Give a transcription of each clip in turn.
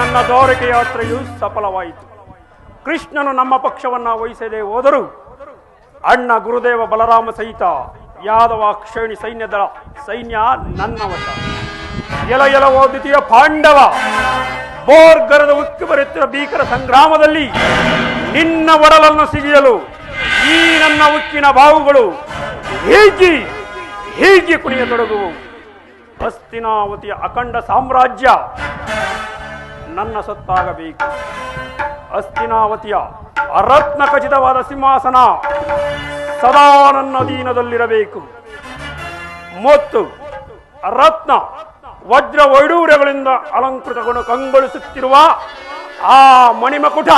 ನನ್ನ ದ್ವಾರಕೆ ಯಾತ್ರೆಯು ಸಫಲವಾಯಿತು. ಕೃಷ್ಣನು ನಮ್ಮ ಪಕ್ಷವನ್ನ ವಹಿಸದೆ ಹೋದರೂ ಅಣ್ಣ ಗುರುದೇವ ಬಲರಾಮ ಸಹಿತ ಯಾದವ ಕ್ಷೇಣಿ ಸೈನ್ಯದ ಸೈನ್ಯ ನನ್ನ ವಶ ಎಲ ಎಲವೋ ದ್ವಿತೀಯ ಪಾಂಡವ, ಬೋರ್ಗರದ ಉಕ್ಕಿ ಬರುತ್ತಿರುವ ಭೀಕರ ಸಂಗ್ರಾಮದಲ್ಲಿ ನಿನ್ನ ಒಡಲನ್ನು ಸಿಗಿಯಲು ಈ ನನ್ನ ಉಕ್ಕಿನ ಬಾವುಗಳು ಹೀಗಿ, ಹೀಗೆ ಕುಣಿಯತೊಡಗುವು. ಹಸ್ತಿನಾವತಿಯ ಅಖಂಡ ಸಾಮ್ರಾಜ್ಯ ನನ್ನ ಸೊತ್ತಾಗಬೇಕು. ಅಸ್ತಿನಾವತಿಯ ಅರತ್ನ ಖಚಿತವಾದ ಸಿಂಹಾಸನ ಸದಾ ನನ್ನ ಅಧೀನದಲ್ಲಿರಬೇಕು. ಮತ್ತು ರತ್ನ ವಜ್ರ ವೈಡೂರ್ಯಗಳಿಂದ ಅಲಂಕೃತಗೊಂಡು ಕಂಗೊಳಿಸುತ್ತಿರುವ ಆ ಮಣಿಮಕುಟ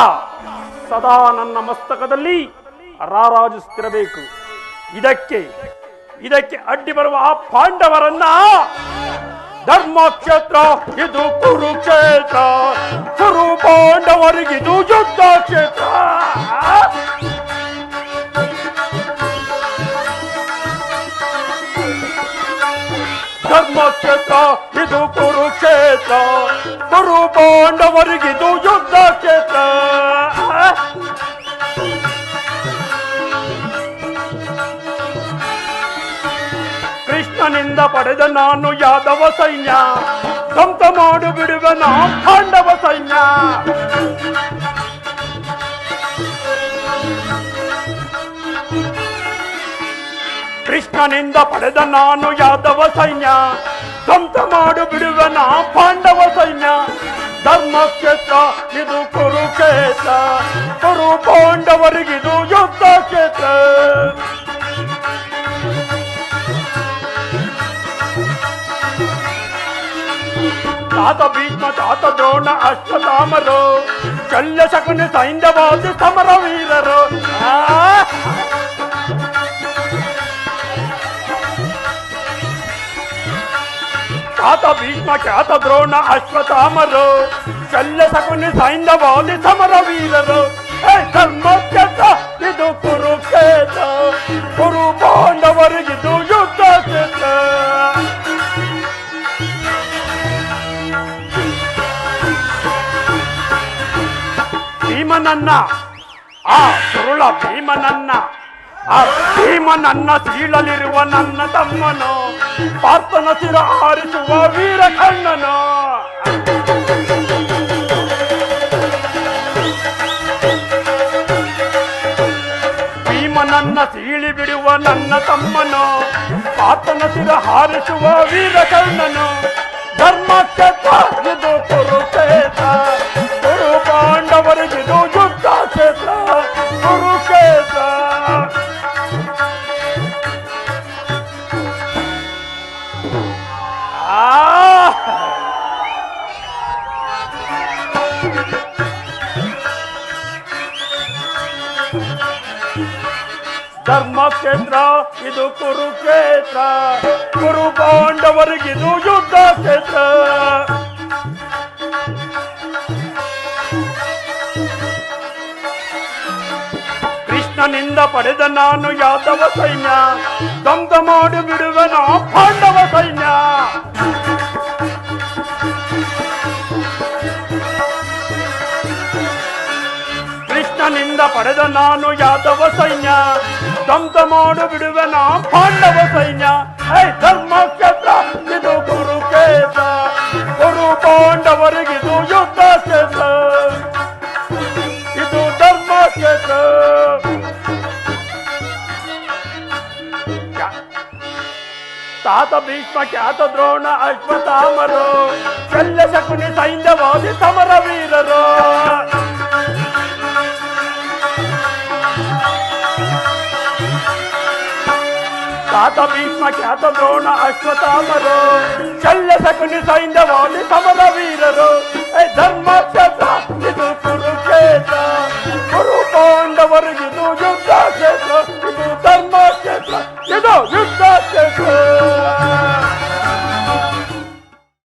ಸದಾ ನನ್ನ ಮಸ್ತಕದಲ್ಲಿ ರಾರಾಜಿಸುತ್ತಿರಬೇಕು. ಇದಕ್ಕೆ ಇದಕ್ಕೆ ಅಡ್ಡಿ ಬರುವ ಆ ಪಾಂಡವರನ್ನ ಧರ್ಮಕ್ಷೇತ್ರ ಇದು ಕುರುಕ್ಷೇತ್ರ ಕುರು ಪಾಂಡವರಿಗಿದು ಯುದ್ಧ ಕ್ಷೇತ್ರ ಧರ್ಮಕ್ಷೇತ್ರ ಇದು ಕುರುಕ್ಷೇತ್ರ ಕುರು ಪಾಂಡವರಿಗಿದು ಯುದ್ಧ ಕ್ಷೇತ್ರ ಕೃಷ್ಣನಿಂದ ಪಡೆದ ನಾನು ಯಾದವ ಸೈನ್ಯ. ಸಂತ ಮಾಡು ಬಿಡುವ ನಾ ಪಾಂಡವ ಸೈನ್ಯ. ಕೃಷ್ಣನಿಂದ ಪಡೆದ ನಾನು ಯಾದವ ಸೈನ್ಯ. ಸಂತ ಮಾಡು ಬಿಡುವ ನಾ ಪಾಂಡವ ಸೈನ್ಯ. ಧರ್ಮಕ್ಷೇತ್ರ ಇದು ಕುರುಕ್ಷೇತ್ರ. ಕುರು ಪಾಂಡವರಿಗಿದು ಯುದ್ಧ ಕ್ಷೇತ್ರ. ತಾತ ಭೀಷ್ಮ ತಾತ ದ್ರೋಣ ಅಶ್ವತಾಮರು ಶಲ್ಯ ಶಕುನಿ ಸೈನ್ಯವಾದಿ ಸಮರ ವೀರರು ಆ! ತಾತ ಭೀಷ್ಮ ಖ್ಯಾತ ದ್ರೋಣ ಅಶ್ವತಾಮರು ಶಲ್ಯ ಶಕುನಿ ಸೈನ್ಯವಾದಿ ಸಮರ ವೀರರು ಭೀಮನನ್ನ. ಆ ಸುರುಳ ಭೀಮನನ್ನ, ಆ ಭೀಮನನ್ನ ಸೀಳಲಿರುವ ನನ್ನ ತಮ್ಮನು, ಪಾರ್ಥನ ಸಿರ ಆರಿಸುವ ವೀರ ಕಣ್ಣನು ಭೀಮನನ್ನ ಸೀಳಿ ಬಿಡುವ ನನ್ನ ತಮ್ಮನು, ಪಾರ್ಥನ ಸಿರ ಹಾರಿಸುವ ವೀರ ಧರ್ಮಕ್ಷೇತ್ರ, ಇದು ಕುರುಕ್ಷೇತ್ರ. ಗುರು ಪಾಂಡವರಿಗಿದು ಯುದ್ಧ ಕ್ಷೇತ್ರ. ಕೃಷ್ಣನಿಂದ ಪಡೆದ ನಾನು ಯಾದವ ಸೈನ್ಯ. ದಂತ ಮಾಡಿ ಬಿಡುವೆನ ಪಾಂಡವ ಸೈನ್ಯ. ಕೃಷ್ಣನಿಂದ ಪಡೆದ ನಾನು ಯಾದವ ಸೈನ್ಯ. ದಂತ ಮಾಡು ಬಿಡುವೆನ? ಪಾಂಡವ ಸೈನ್ಯ. ಹೇ ಧರ್ಮಕ್ಷೇತ್ರ ಇದು ಕುರುಕ್ಷೇತ್ರ. ಕುರು ಪಾಂಡವರಿಗಿದು ಯುದ್ಧ ಕ್ಷೇತ್ರ ಇದು ಧರ್ಮಕ್ಷೇತ್ರ. ಕಿರಾತ ಭೀಷ್ಮ ಖ್ಯಾತ ದ್ರೋಣ ಅಶ್ವತಾಮರು ಶಲ್ಯ ಶಕುನಿ ಸೈನ್ಯವಾದಿ ಸಮರ ವೀರರು. ಧರ್ಮ ಇದು ಕುರುಕ್ಷೇತ್ರ. ಗುರು ಪಾಂಡವರು ಇದು ಯುದ್ಧ ಕ್ಷೇತ್ರ ಇದು ಧರ್ಮ ಕ್ಷೇತ್ರ ಇದು ಯುದ್ಧ ಕ್ಷೇತ್ರ